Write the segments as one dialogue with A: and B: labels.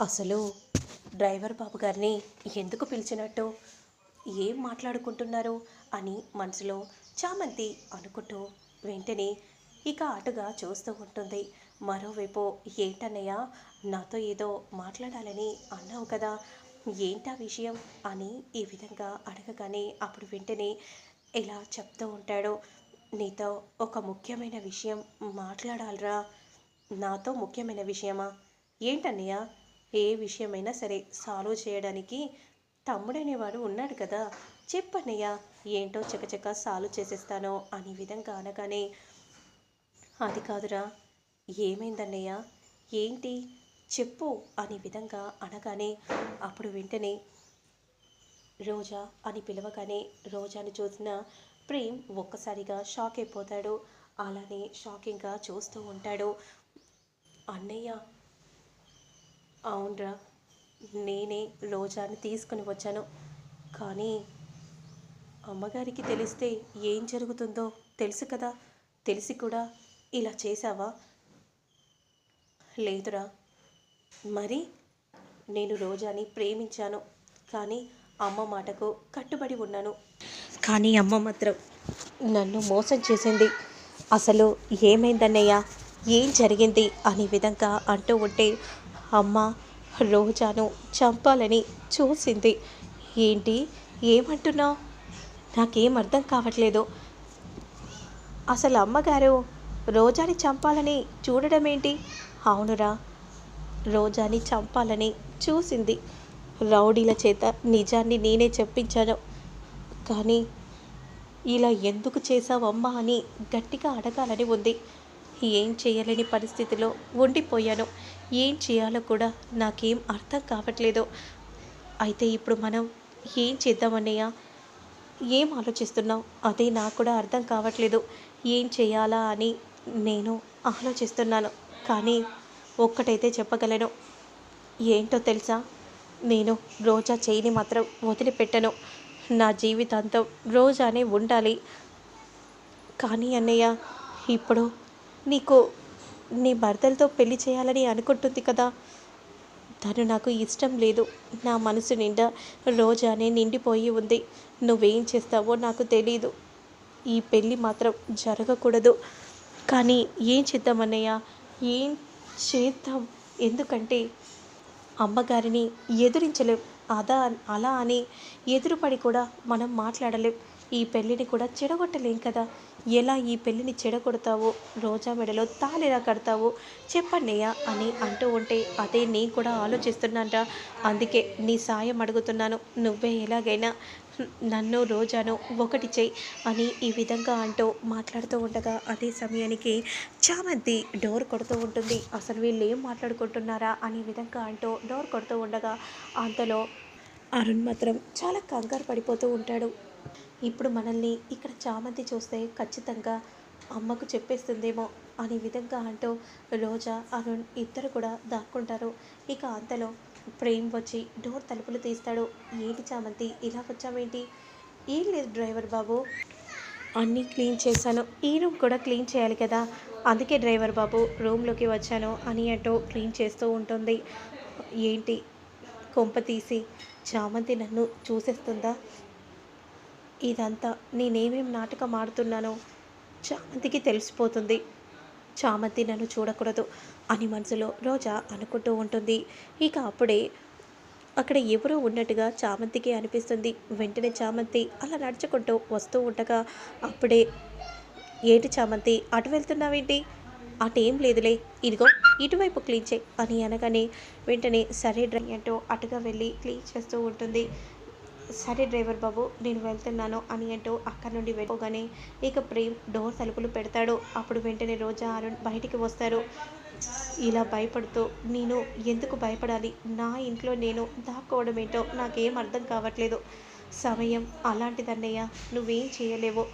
A: అసలు డ్రైవర్ బాబు గారిని ఎందుకు పిలిచినట్టు? ఏం మాట్లాడుకుంటున్నారు? అని మనసులో చామంతి అనుకుంటూ వెంటనే ఇక అటుగా చూస్తూ ఉంటుంది. మరోవైపు ఏంటన్నయ్య నాతో ఏదో మాట్లాడాలని అన్నావు కదా ఏంటా విషయం? అని ఈ విధంగా అడగగానే అప్పుడు వెంటనే ఇలా చెప్తూ ఉంటాడు. నీతో ఒక ముఖ్యమైన విషయం మాట్లాడాలిరా. నాతో ముఖ్యమైన విషయమా? ఏంటన్నయ్య ఏ విషయమైనా సరే సాల్వ్ చేయడానికి తమ్ముడనేవాడు ఉన్నాడు కదా. చెప్పన్నయ్య ఏంటో చకచక సాల్వ్ చేసేస్తానో అనే విధంగా అనగానే అది కాదురా ఏమైందన్నయ్య ఏంటి చెప్పు అనే విధంగా అనగానే అప్పుడు వెంటనే రోజా అని పిలవగానే రోజాని చూసిన ప్రేమ్ ఒక్కసారిగా షాక్ అయిపోతాడు. అలానే షాకింగ్గా చూస్తూ ఉంటాడు. అన్నయ్య అవునరా నేనే రోజాని తీసుకుని వచ్చాను. కానీ అమ్మగారికి తెలిస్తే ఏం జరుగుతుందో తెలుసు కదా. తెలిసి కూడా ఇలా చేశావా? లేదురా. మరి నేను రోజాని ప్రేమించాను. కానీ అమ్మ మాటకు కట్టుబడి ఉన్నాను. కానీ అమ్మ మాత్రం నన్ను మోసం చేసింది. అసలు ఏమైందన్నయ్యా? ఏం జరిగింది? అనే విధంగా అంటూ ఉంటే అమ్మ రోజాను చంపాలని చూసింది. ఏంటి? ఏమంటున్నావు నాకేం అర్థం కావట్లేదు. అసలు అమ్మగారు రోజాని చంపాలని చూడడం ఏంటి అవునురా. రోజాని చంపాలని చూసింది. రౌడీల చేత నిజాన్ని నేనే చెప్పించాను. కానీ ఇలా ఎందుకు చేసావమ్మా అని గట్టిగా అడగాలని ఉంది. ఏం చేయలేని పరిస్థితిలో ఉండిపోయాను. ఏం చేయాలో కూడా నాకేం అర్థం కావట్లేదు. అయితే ఇప్పుడు మనం ఏం చేద్దామన్నయ్య ఏం ఆలోచిస్తున్నావు? అదే నాకు కూడా అర్థం కావట్లేదు. ఏం చేయాలా అని నేను ఆలోచిస్తున్నాను. కానీ ఒక్కటైతే చెప్పగలను. ఏంటో తెలుసా? నేను రోజా చేయిని మాత్రం వదిలిపెట్టను. నా జీవితాంతం రోజానే ఉండాలి. కానీ అన్నయ్య ఇప్పుడు నీకు నీ భర్తలతో పెళ్ళి చేయాలని అనుకుంటుంది కదా. తను నాకు ఇష్టం లేదు. నా మనసు నిండా రోజానే నిండిపోయి ఉంది. నువ్వేం చేస్తావో నాకు తెలీదు. ఈ పెళ్ళి మాత్రం జరగకూడదు. కానీ ఏం చేద్దామన్నయ్య ఏం చేద్దాం? ఎందుకంటే అమ్మగారిని ఎదురించలేం. అదా అలా అని ఎదురుపడి కూడా మనం మాట్లాడలేం. ఈ పెళ్ళిని కూడా చెడగొట్టలేం కదా. ఎలా ఈ పెళ్ళిని చెడగొడతావో రోజా మెడలో తాళెలా కడతావో చెప్పన్నయ్యా అని అంటూ ఉంటే అదే నేను కూడా ఆలోచిస్తున్నానరా అందుకే నీ సాయం అడుగుతున్నాను. నువ్వే ఎలాగైనా నన్ను రోజాను ఒకటి చేయి అని ఈ విధంగా అంటూ మాట్లాడుతూ ఉండగా అదే సమయానికి చామంతి డోర్ కొడుతూ ఉంటుంది. అసలు వీళ్ళు ఏం మాట్లాడుకుంటున్నారా అనే విధంగా అంటూ డోర్ కొడుతూ ఉండగా అంతలో అరుణ్ మాత్రం చాలా కంగారు పడిపోతూ ఉంటాడు. ఇప్పుడు మనల్ని ఇక్కడ చామంతి చూస్తే ఖచ్చితంగా అమ్మకు చెప్పేస్తుందేమో అనే విధంగా అంటూ రోజా అరుణ్ ఇద్దరు కూడా దాక్కుంటారు. ఇక అంతలో ప్రేమ్ వచ్చి డోర్ తలుపులు తీస్తాడు. ఏంటి చామంతి ఇలా వచ్చావేంటి? ఏం లేదు డ్రైవర్ బాబు. అన్నీ క్లీన్ చేశాను. ఈ రూమ్ కూడా క్లీన్ చేయాలి కదా. అందుకే డ్రైవర్ బాబు రూమ్లోకి వచ్చాను అని అంటూ క్లీన్ చేస్తూ ఉంటుంది. ఏంటి కొంప తీసి? చామంతి నన్ను చూసేస్తుందా? ఇదంతా నేనేమేం నాటకం ఆడుతున్నానో చామంతికి తెలిసిపోతుంది. చామంతి నన్ను చూడకూడదు అని మనసులో రోజా అనుకుంటూ ఉంటుంది. ఇక అప్పుడే అక్కడ ఎవరో ఉన్నట్టుగా చామంతికి అనిపిస్తుంది. వెంటనే చామంతి అలా నడుచుకుంటూ వస్తూ ఉండగా అప్పుడే ఏంటి చామంతి అటు వెళ్తున్నావేంటి? అటు ఏం లేదులే ఇదిగో ఇటువైపు క్లీన్ చేయి అని అనగానే వెంటనే సరే డ్రై అంటూ అటుగా వెళ్ళి క్లీన్ చేస్తూ ఉంటుంది. సరే డ్రైవర్ బాబు నేను వెళ్తున్నాను అని అంటూ అక్కడి నుండి వెళ్ళిపోగానే ఇక ప్రేమ్ డోర్ తలుపులు పెడతాడు. అప్పుడు వెంటనే రోజా అరుణ్ బయటికి వస్తారు. ఇలా భయపడుతూ నేను ఎందుకు భయపడాలి? నా ఇంట్లో నేను దాక్కోవడం ఏంటో నాకేం అర్థం కావట్లేదు. సమయం అలాంటిదన్నయ్య నువ్వేం చేయలేవు.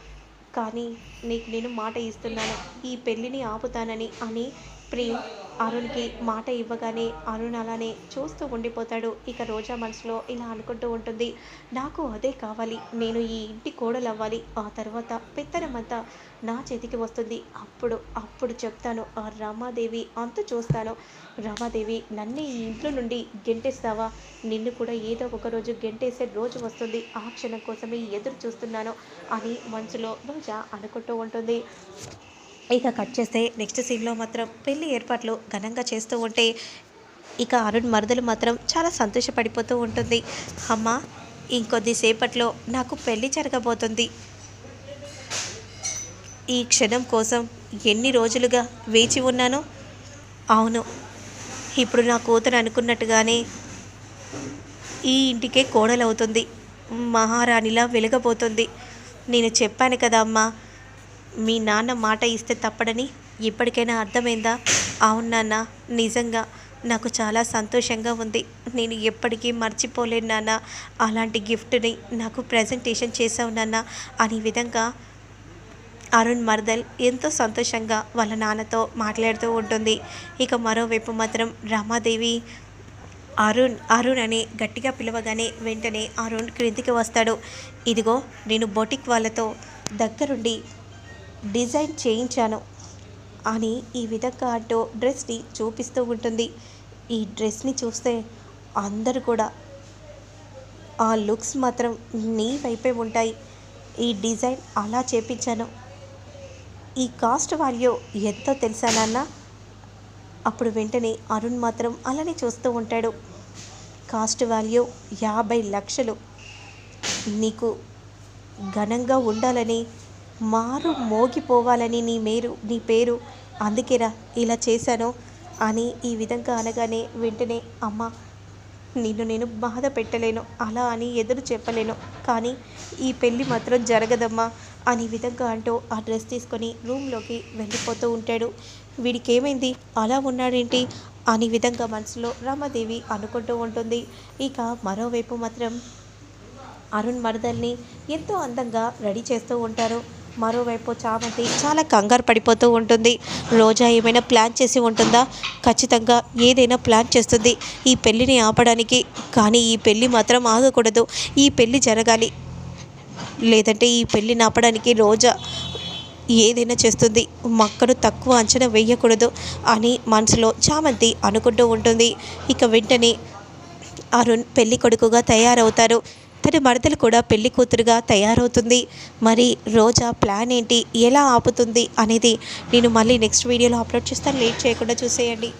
A: కానీ నీకు నేను మాట ఇస్తున్నాను. ఈ పెళ్ళిని ఆపుతానని అని ప్రేమ్ అరుణ్కి మాట ఇవ్వగానే అరుణ్ అలానే చూస్తూ ఉండిపోతాడు. ఇక రోజా మనసులో ఇలా అనుకుంటూ ఉంటుంది. నాకు అదే కావాలి. నేను ఈ ఇంటి కోడలు అవ్వాలి ఆ తర్వాత పెత్తనమంతా నా చేతికి వస్తుంది. అప్పుడు అప్పుడు చెప్తాను ఆ రమాదేవి అంత చూస్తాను. రమాదేవి నన్ను ఈ ఇంట్లో నుండి గెంటేస్తావా? నిన్ను కూడా ఏదో ఒక రోజు గెంటేసే రోజు వస్తుంది. ఆ క్షణం కోసమే ఎదురు చూస్తున్నాను అని మనసులో రోజా అనుకుంటూ ఉంటుంది. ఇక కట్ చేస్తే నెక్స్ట్ సీన్లో మాత్రం పెళ్ళి ఏర్పాట్లు ఘనంగా చేస్తూ ఉంటే ఇక అరుణ్ మరదలు మాత్రం చాలా సంతోషపడిపోతూ ఉంటుంది. అమ్మ ఇంకొద్దిసేపట్లో నాకు పెళ్ళి జరగబోతుంది. ఈ క్షణం కోసం ఎన్ని రోజులుగా వేచి ఉన్నాను? అవును ఇప్పుడు నా కూతురు అనుకున్నట్టుగానే ఈ ఇంటికే కోడలవుతుంది. మహారాణిలా వెలగబోతుంది. నేను చెప్పాను కదా అమ్మా మీ నాన్న మాట ఇస్తే తప్పడని ఇప్పటికైనా అర్థమైందా? అవును నాన్న నిజంగా నాకు చాలా సంతోషంగా ఉంది. నేను ఎప్పటికీ మర్చిపోలేను నాన్న. అలాంటి గిఫ్ట్ని నాకు ప్రజెంటేషన్ చేసావు నాన్న. అనే విధంగా అరుణ్ మర్దల్ ఎంతో సంతోషంగా వాళ్ళ నాన్నతో మాట్లాడుతూ ఉంటుంది. ఇక మరోవైపు మాత్రం రమాదేవి అరుణ్ అరుణ్ అని గట్టిగా పిలవగానే వెంటనే అరుణ్ క్రిందికి వస్తాడు. ఇదిగో నేను బొటిక్ వాళ్ళతో దగ్గరుండి డిజైన్ చేయించాను అని ఈ విధంగా అంటూ డ్రెస్ని చూపిస్తూ ఉంటుంది. ఈ డ్రెస్ని చూస్తే అందరు కూడా ఆ లుక్స్ మాత్రం నీ వైపే ఉంటాయి. ఈ డిజైన్ అలా చేపించాను. ఈ కాస్ట్ వాల్యూ ఎంతో తెలుసా నాన్న? అప్పుడు వెంటనే అరుణ్ మాత్రం అలానే చూస్తూ ఉంటాడు. కాస్ట్ వాల్యూ యాభై లక్షలు. నీకు ఘనంగా ఉండాలని మారు మోగిపోవాలని నీ మేరు నీ పేరు అందుకేరా ఇలా చేశాను అని ఈ విధంగా అనగానే వెంటనే అమ్మ నిన్ను నేను బాధ పెట్టలేను అలా అని ఎదురు చెప్పలేను కానీ ఈ పెళ్ళి మాత్రం జరగదమ్మా అని విధంగా అంటూ ఆ డ్రెస్ తీసుకొని రూమ్లోకి వెళ్ళిపోతూ ఉంటాడు. వీడికి ఏమైంది అలా ఉన్నాడేంటి? అని విధంగా మనసులో రామాదేవి అనుకుంటూ ఉంటుంది. ఇక మరోవైపు మాత్రం అరుణ్ మరదల్ని ఎంతో అందంగా రెడీ చేస్తూ ఉంటారు. మరోవైపు చామంతి చాలా కంగారు పడిపోతూ ఉంటుంది. రోజా ఏమైనా ప్లాన్ చేసి ఉంటుందా? ఖచ్చితంగా ఏదైనా ప్లాన్ చేస్తుంది. ఈ పెళ్ళిని ఆపడానికి కానీ ఈ పెళ్ళి మాత్రం ఆగకూడదు. ఈ పెళ్ళి జరగాలి. లేదంటే ఈ పెళ్ళిని ఆపడానికి రోజా ఏదైనా చేస్తుంది. మక్కను తక్కువ అంచనా వేయకూడదు అని మనసులో చామంతి అనుకుంటూ ఉంటుంది. ఇక వెంటనే అరుణ్ పెళ్ళి కొడుకుగా తయారవుతారు. అతని మరదలు కూడా పెళ్ళి కూతురుగా తయారవుతుంది. మరి రోజా ప్లాన్ ఏంటి? ఎలా ఆపుతుంది అనేది నేను మళ్ళీ నెక్స్ట్ వీడియోలో అప్లోడ్ చేస్తాను. లేట్ చేయకుండా చూసేయండి.